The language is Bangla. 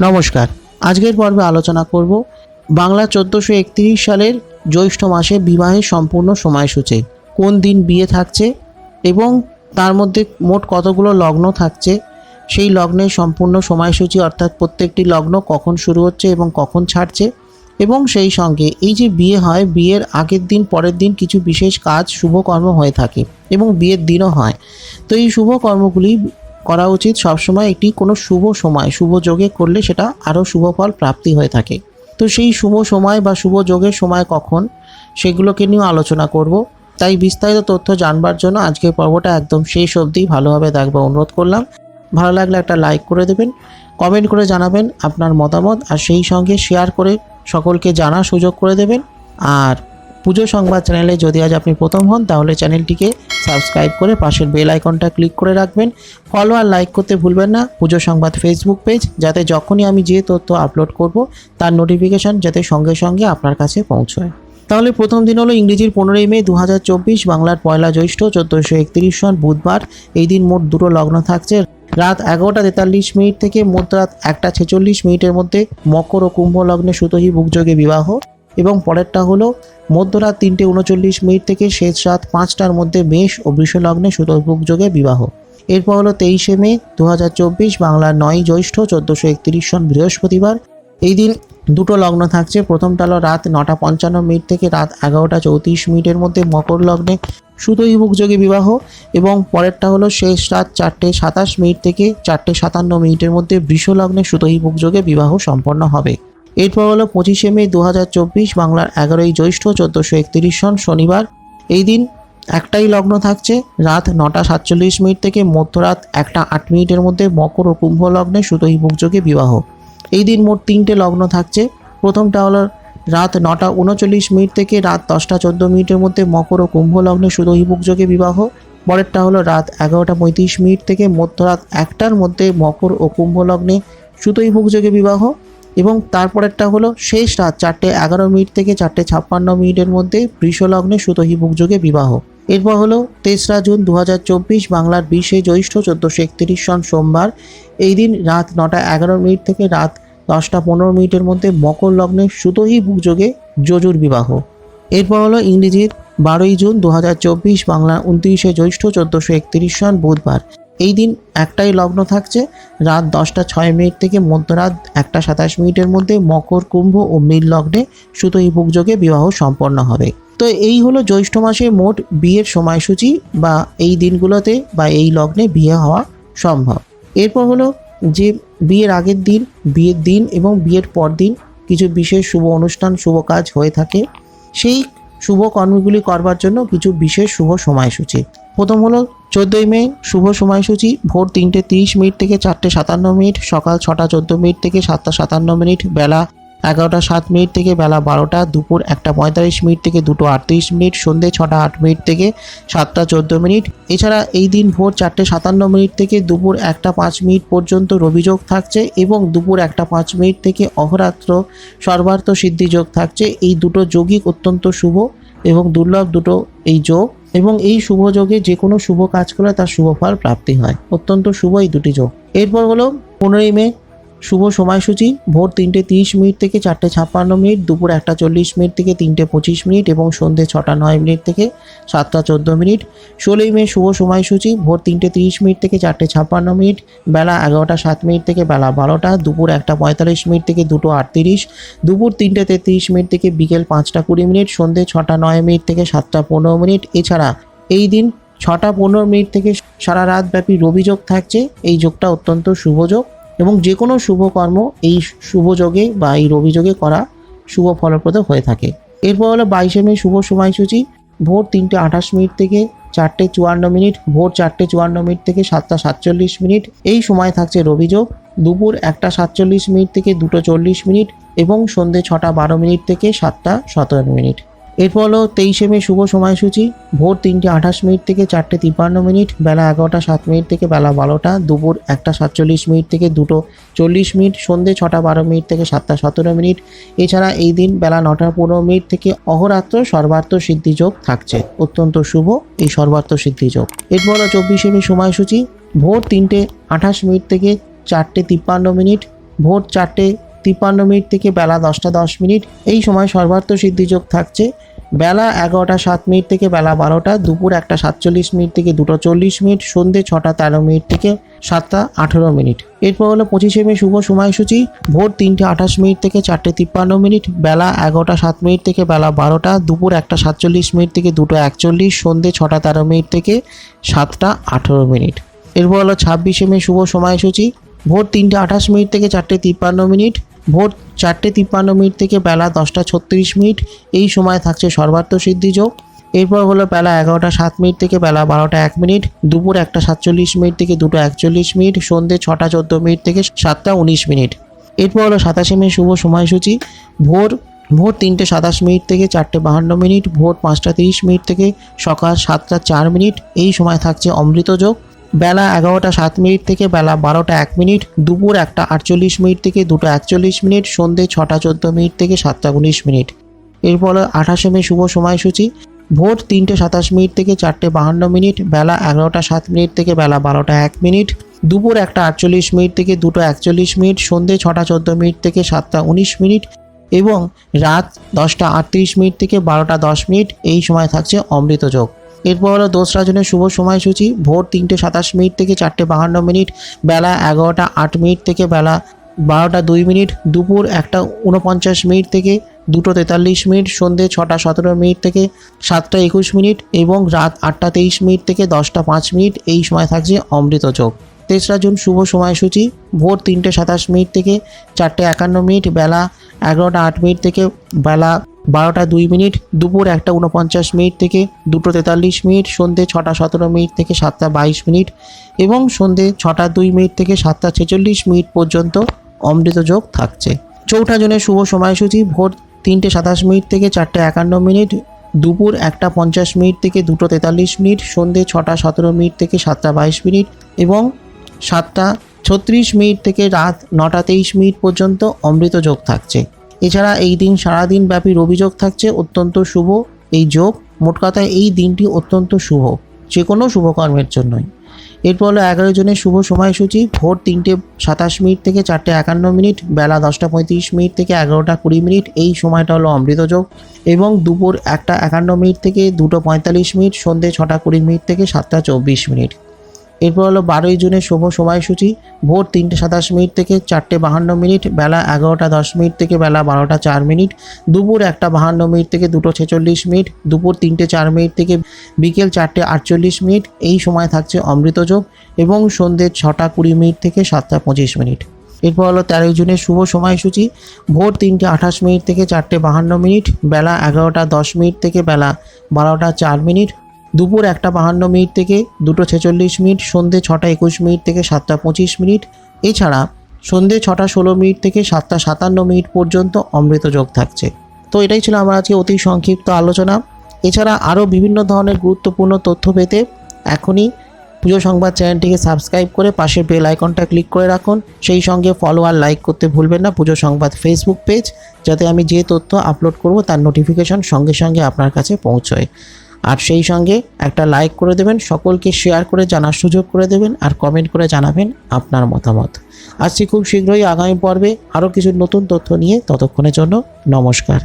নমস্কার। আজকের পর্বে আলোচনা করব বাংলা চোদ্দোশো একত্রিশ সালের জ্যৈষ্ঠ মাসে বিবাহের সম্পূর্ণ সময়সূচি। কোন দিন বিয়ে থাকছে এবং তার মধ্যে মোট কতগুলো লগ্ন থাকছে? সেই লগ্নের সম্পূর্ণ সময়সূচি অর্থাৎ প্রত্যেকটি লগ্ন কখন শুরু হচ্ছে এবং কখন ছাড়ছে? এবং সেই সঙ্গে এই যে বিয়ে হয়, বিয়ের আগের দিন, পরের দিন কিছু বিশেষ কাজ শুভকর্ম হয়ে থাকে এবং বিয়ের দিনও হয়। তো এই শুভ কর্মগুলি করা উচিত সবসময় একটি কোনো শুভ সময়, শুভ যোগে করলে সেটা আরও শুভ ফল প্রাপ্তি হয়ে থাকে। তো সেই শুভ সময় বা শুভ যোগের সময় কখন, সেগুলোকে নিয়েও আলোচনা করব। তাই বিস্তারিত তথ্য জানবার জন্য আজকের পর্বটা একদম শেষ অবধি ভালোভাবে দেখবার অনুরোধ করলাম। ভালো লাগলে একটা লাইক করে দেবেন, কমেন্ট করে জানাবেন আপনার মতামত, আর সেই সঙ্গে শেয়ার করে সকলকে জানার সুযোগ করে দেবেন। আর পুজো সংবাদ চ্যানেলে যদি আজ আপনি প্রথম হন, তাহলে চ্যানেলটিকে সাবস্ক্রাইব করে পাশের বেল আইকনটা ক্লিক করে রাখবেন। ফলো আর লাইক করতে ভুলবেন না। পুজো সংবাদ ফেসবুক পেজ যাতে যখনই আমি যে তথ্য আপলোড করব, তার নোটিফিকেশন যাতে সঙ্গে সঙ্গে আপনার কাছে পৌঁছয়। তাহলে প্রথম দিন হলো ইংরেজির পনেরোই মে দু হাজার চব্বিশ, বাংলার পয়লা জ্যৈষ্ঠ চোদ্দোশো একত্রিশ সন বুধবার। এই দিন মোট দুটো লগ্ন থাকছে। রাত এগারোটা তেতাল্লিশ মিনিট থেকে মধ্যরাত একটা ছেচল্লিশ মিনিটের মধ্যে মকর ও কুম্ভ লগ্নে সুতহি বুকযোগে বিবাহ। এবং পরেরটা হলো মধ্যরাত তিনটে উনচল্লিশ মিনিট থেকে শেষ রাত পাঁচটার মধ্যে মেষ ও বৃষলগ্নে সুতভুক যোগে বিবাহ। এরপর হলো তেইশে মে দু হাজার চব্বিশ বাংলার নয় জ্যৈষ্ঠ চোদ্দোশো একত্রিশ সন বৃহস্পতিবার। এই দিন দুটো লগ্ন থাকছে। প্রথমটা হলো রাত নটা পঞ্চান্ন মিনিট থেকে রাত এগারোটা চৌত্রিশ মিনিটের মধ্যে মকর লগ্নে সুতহিমুখ যোগে বিবাহ এবং পরেরটা হলো শেষ রাত চারটে সাতাশ মিনিট থেকে চারটে সাতান্ন মিনিটের মধ্যে বৃষ লগ্নে সুতহিমুখ যোগে বিবাহ সম্পন্ন হবে। এরপর হলো পঁচিশে মে দু হাজার চব্বিশ বাংলার এগারোই জ্যৈষ্ঠ চোদ্দোশো একত্রিশ সন শনিবার। এই দিন একটাই লগ্ন থাকছে, রাত নটা সাতচল্লিশ মিনিট থেকে মধ্যরাত একটা আট মিনিটের মধ্যে মকর ও কুম্ভ লগ্নে সুতহিমুখ যোগে বিবাহ। এই দিন মোট তিনটে লগ্ন থাকছে, প্রথমটা হলো রাত নটা উনচল্লিশ মিনিট থেকে রাত দশটা চোদ্দ মিনিটের মধ্যে মকর ও কুম্ভ লগ্নে সুদহিমুখ যোগে বিবাহ। পরেরটা হলো রাত এগারোটা পঁয়ত্রিশ মিনিট থেকে মধ্যরাত একটার মধ্যে মকর ও কুম্ভ লগ্নে সুতহিমুখ যোগে বিবাহ। এবং তারপরেরটা হলো শেষ রাত চারটে এগারো মিনিট থেকে চারটে ছাপ্পান্ন মিনিটের মধ্যে বৃষলগ্নে সুতহিমুখ যোগে বিবাহ। এরপর হলো তেসরা জুন দু হাজার চব্বিশ বাংলার বিশে জ্যৈষ্ঠ চোদ্দোশো একত্রিশ সন সোমবার। এই দিন রাত নটা এগারো মিনিট থেকে রাত দশটা পনেরো মিনিটের মধ্যে মকর লগ্নে সুতহি যোগে যজুর বিবাহ। এরপর হলো ইংরেজির বারোই জুন দু হাজার চব্বিশ বাংলা উনত্রিশে জ্যৈষ্ঠ চোদ্দোশো একত্রিশ সন বুধবার। এই দিন একটাই লগ্ন থাকছে। রাত দশটা ছয় মিনিট থেকে মধ্যরাত একটা সাতাশ মিনিটের মধ্যে মকর কুম্ভ ও মীর লগ্নে সুতহি যোগে বিবাহ সম্পন্ন হবে। তো এই হলো জ্যৈষ্ঠ মাসে মোট বিয়ের সময়সূচি বা এই দিনগুলোতে বা এই লগ্নে বিয়ে হওয়া সম্ভব। এরপর হলো যে বিয়ের আগের দিন, বিয়ের দিন এবং বিয়ের পর দিন কিছু বিশেষ শুভ অনুষ্ঠান, শুভ কাজ হয়ে থাকে। সেই শুভ কর্মগুলি করবার জন্য কিছু বিশেষ শুভ সময়সূচি। প্রথম হলো চোদ্দোই মে, শুভ সময়সূচি, ভোর তিনটে তিরিশ মিনিট থেকে চারটে সাতান্ন মিনিট, সকাল ছটা চোদ্দ মিনিট থেকে সাতটা সাতান্ন মিনিট, বেলা এগারোটা সাত মিনিট থেকে বেলা বারোটা, দুপুর একটা পঁয়তাল্লিশ মিনিট থেকে দুটো আটত্রিশ মিনিট সন্ধে ছটা আট মিনিট থেকে সাতটা চোদ্দ মিনিট। এছাড়া এই দিন ভোর চারটে সাতান্ন মিনিট থেকে দুপুর একটা পাঁচ মিনিট পর্যন্ত রবিযোগ থাকছে এবং দুপুর একটা পাঁচ মিনিট থেকে অহরাত্র সর্বার্থ সিদ্ধি যোগ থাকছে। এই দুটো যোগই অত্যন্ত শুভ এবং দুর্লভ দুটো এই যোগ। এবং এই শুভ যোগে যে কোনো শুভ কাজ করলে তার শুভ ফল প্রাপ্তি হয়। অত্যন্ত শুভ এই দুটি যোগ। এরপর হলো পনেরোই মে শুভ সময়সূচি। ভোর তিনটে তিরিশ মিনিট থেকে চারটে ছাপ্পান্ন মিনিট, দুপুর একটা চল্লিশ মিনিট থেকে তিনটে পঁচিশ মিনিট এবং সন্ধে ছটা নয় মিনিট থেকে সাতটা চোদ্দ মিনিট। ষোলোই মে শুভ সময়সূচি। ভোর তিনটে তিরিশ মিনিট থেকে চারটে ছাপ্পান্ন মিনিট, বেলা এগারোটা সাত মিনিট থেকে বেলা বারোটা, দুপুর একটা পঁয়তাল্লিশ মিনিট থেকে দুটো আটত্রিশ, দুপুর তিনটে তেত্রিশ মিনিট থেকে বিকেল পাঁচটা কুড়ি মিনিট, সন্ধে ছটা নয় মিনিট থেকে সাতটা পনেরো মিনিট। এছাড়া এই দিন ছটা পনেরো মিনিট থেকে সারা রাত ব্যাপী রবিযোগ থাকছে। এই যোগটা অত্যন্ত শুভ যোগ। এবং যে কোনো শুভ কর্ম এই শুভ যোগে বা এই রবিযোগে করা শুভ ফলপ্রদ হয়ে থাকে। এরপর হলো বাইশে মে শুভ সময়সূচি। ভোর তিনটে আঠাশ মিনিট থেকে চারটে চুয়ান্ন মিনিট, ভোর চারটে চুয়ান্ন মিনিট থেকে সাতটা সাতচল্লিশ মিনিট। এই সময় থাকছে রবিযোগ দুপুর একটা সাতচল্লিশ মিনিট থেকে দুটো চল্লিশ মিনিট এবং সন্ধে ছটা বারো মিনিট থেকে সাতটা সতেরো মিনিট। এরপর হলো তেইশে মে শুভ সময়সূচি। ভোর তিনটে আঠাশ মিনিট থেকে চারটে তিপ্পান্ন মিনিট, বেলা এগারোটা সাত মিনিট থেকে বেলা বারোটা, দুপুর একটা সাতচল্লিশ মিনিট থেকে দুটো চল্লিশ মিনিট, সন্ধে ছটা বারো মিনিট থেকে সাতটা সতেরো মিনিট। এছাড়া এই দিন বেলা নটা পনেরো মিনিট থেকে অহরাত্র সর্বার্থ সিদ্ধিযোগ থাকছে। অত্যন্ত শুভ এই সর্বার্থ সিদ্ধিযোগ এরপর হলো চব্বিশে মে সময়সূচি। ভোর তিনটে আঠাশ মিনিট থেকে চারটে তিপ্পান্ন মিনিট, ভোর চারটে তিপ্পান্ন মিনিট থেকে বেলা দশটা দশ মিনিট। এই সময় সর্বার্থ সিদ্ধিযোগ থাকছে। বেলা এগারোটা সাত মিনিট থেকে বেলা বারোটা, দুপুর একটা সাতচল্লিশ মিনিট থেকে দুটো চল্লিশ মিনিট, সন্ধে ছটা তেরো মিনিট থেকে সাতটা আঠেরো মিনিট। এরপর হলো পঁচিশে মে শুভ সময়সূচি। ভোর তিনটে আঠাশ মিনিট থেকে চারটে তিপ্পান্ন মিনিট, বেলা এগারোটা সাত মিনিট থেকে বেলা বারোটা, দুপুর একটা সাতচল্লিশ মিনিট থেকে দুটো একচল্লিশ, সন্ধে ছটা তেরো মিনিট থেকে সাতটা আঠেরো মিনিট। এরপর হলো ছাব্বিশে মে শুভ সময়সূচি। ভোর তিনটে আঠাশ মিনিট থেকে চারটে তিপ্পান্ন মিনিট ভোর চারটে তিপ্পান্ন মিনিট থেকে বেলা দশটা ছত্রিশ মিনিট। এই সময় থাকছে সর্বার্থ সিদ্ধি যোগ। এরপর হলো বেলা এগারোটা সাত মিনিট থেকে বেলা বারোটা এক মিনিট। দুপুর একটা সাতচল্লিশ মিনিট থেকে দুটো একচল্লিশ মিনিট। সন্ধে ছটা চোদ্দ মিনিট থেকে সাতটা উনিশ মিনিট। এরপর হলো সাতাশে মে শুভ সময়সূচি। ভোর ভোর তিনটে সাতাশ মিনিট থেকে চারটে বাহান্ন মিনিট। ভোর পাঁচটা তিরিশ মিনিট থেকে সকাল সাতটা চার মিনিট। এই সময় থাকছে অমৃত যোগ। বেলা এগারোটা সাত মিনিট থেকে বেলা বারোটা এক মিনিট, দুপুর একটা আটচল্লিশ মিনিট থেকে দুটো একচল্লিশ মিনিট, সন্ধে ছটা চোদ্দ মিনিট থেকে সাতটা উনিশ মিনিট। এরপর আঠাশে মে শুভ সময়সূচি। ভোর তিনটে সাতাশ মিনিট থেকে চারটে বাহান্ন মিনিট, বেলা এগারোটা সাত মিনিট থেকে বেলা বারোটা এক মিনিট। দুপুর একটা আটচল্লিশ মিনিট থেকে দুটো একচল্লিশ মিনিট, সন্ধে ছটা চোদ্দ মিনিট থেকে সাতটা উনিশ মিনিট এবং রাত দশটা আটত্রিশ মিনিট থেকে বারোটা দশ মিনিট, এই সময় থাকছে অমৃত যোগ। এরপর হলো দোসরা জনের শুভ সময়সূচি, ভোর তিনটে সাতাশ মিনিট থেকে চারটে বাহান্ন মিনিট, বেলা এগারোটা আট মিনিট থেকে বেলা বারোটা দুই মিনিট, দুপুর একটা উনপঞ্চাশ মিনিট থেকে দুটো তেতাল্লিশ মিনিট, সন্ধে ছটা সতেরো মিনিট থেকে সাতটা একুশ মিনিট এবং রাত আটটা তেইশ মিনিট থেকে দশটা পাঁচ মিনিট এই সময় থাকছে অমৃত যোগ। তেসরা জুন শুভ সময়সূচি, ভোর তিনটে সাতাশ মিনিট থেকে চারটে একান্ন মিনিট, বেলা এগারোটা আট মিনিট থেকে বেলা বারোটা দুই মিনিট, দুপুর একটা উনপঞ্চাশ মিনিট থেকে দুটো তেতাল্লিশ মিনিট, সন্ধে ছটা সতেরো মিনিট থেকে সাতটা বাইশ মিনিট এবং সন্ধে ছটা দুই মিনিট থেকে সাতটা ছেচল্লিশ মিনিট পর্যন্ত অমৃত যোগ থাকছে। চৌঠা জনের শুভ সময়সূচি, ভোর তিনটে সাতাশ মিনিট থেকে চারটে একান্ন মিনিট, দুপুর একটা পঞ্চাশ মিনিট থেকে দুটো তেতাল্লিশ মিনিট, সন্ধে ছটা সতেরো মিনিট থেকে সাতটা বাইশ মিনিট এবং সাতটা ছত্রিশ মিনিট থেকে রাত নটা তেইশ মিনিট পর্যন্ত অমৃত যোগ থাকছে। এছাড়া এই দিন সারাদিন ব্যাপী অভিযোগ থাকছে, অত্যন্ত শুভ। এই যোগ মোট কথায় এই দিনটি অত্যন্ত শুভ যে কোনো শুভকর্মের জন্যই। এরপর হলো এগারো জনের শুভ সময়সূচি। ভোর তিনটে সাতাশ মিনিট থেকে চারটে একান্ন মিনিট, বেলা দশটা পঁয়ত্রিশ মিনিট থেকে এগারোটা কুড়ি মিনিট, এই সময়টা হলো অমৃত যোগ। এবং দুপুর একটা একান্ন মিনিট থেকে দুটো পঁয়তাল্লিশ মিনিট, সন্ধে ছটা কুড়ি মিনিট থেকে সাতটা চব্বিশ মিনিট। এরপর হলো বারোই জুনের শুভ সময়সূচি, ভোর তিনটে সাতাশ মিনিট থেকে চারটে বাহান্ন মিনিট, বেলা এগারোটা দশ মিনিট থেকে বেলা বারোটা চার মিনিট, দুপুর একটা বাহান্ন মিনিট থেকে দুটো ছেচল্লিশ মিনিট, দুপুর তিনটে চার মিনিট থেকে বিকেল চারটে আটচল্লিশ মিনিট, এই সময় থাকছে অমৃতযোগ এবং সন্ধ্যে ছটা কুড়ি মিনিট থেকে সাতটা পঁচিশ মিনিট। এরপর হলো তেরোই জুনের শুভ সময়সূচি, ভোর তিনটে আঠাশ মিনিট থেকে চারটে বাহান্ন মিনিট, বেলা এগারোটা দশ মিনিট থেকে বেলা বারোটা চার মিনিট দুপুর একটা বাহান্ন মিনিট থেকে দুটো ছেচল্লিশ মিনিট, সন্ধে ছটা একুশ মিনিট থেকে সাতটা পঁচিশ মিনিট। এছাড়া সন্ধে ছটা ষোলো মিনিট থেকে সাতটা সাতান্ন মিনিট পর্যন্ত অমৃত যোগ থাকছে। তো এটাই ছিল আমার আজকে অতি সংক্ষিপ্ত আলোচনা। এছাড়া আরও বিভিন্ন ধরনের গুরুত্বপূর্ণ তথ্য পেতে এখনই পুজো সংবাদ চ্যানেলটিকে সাবস্ক্রাইব করে পাশের বেল আইকনটা ক্লিক করে রাখুন। সেই সঙ্গে ফলো আর লাইক করতে ভুলবেন না পুজো সংবাদ ফেসবুক পেজ যাতে আমি যে তথ্য আপলোড করব তার নোটিফিকেশন সঙ্গে সঙ্গে আপনার কাছে পৌঁছয়। আর সেই সঙ্গে একটা লাইক করে দেবেন, সকলকে শেয়ার করে জানার সুযোগ করে দেবেন আর কমেন্ট করে জানাবেন আপনার মতামত। আজকে খুব শীঘ্রই আগামী পর্বে আরও কিছু নতুন তথ্য নিয়ে ততক্ষণের জন্য নমস্কার।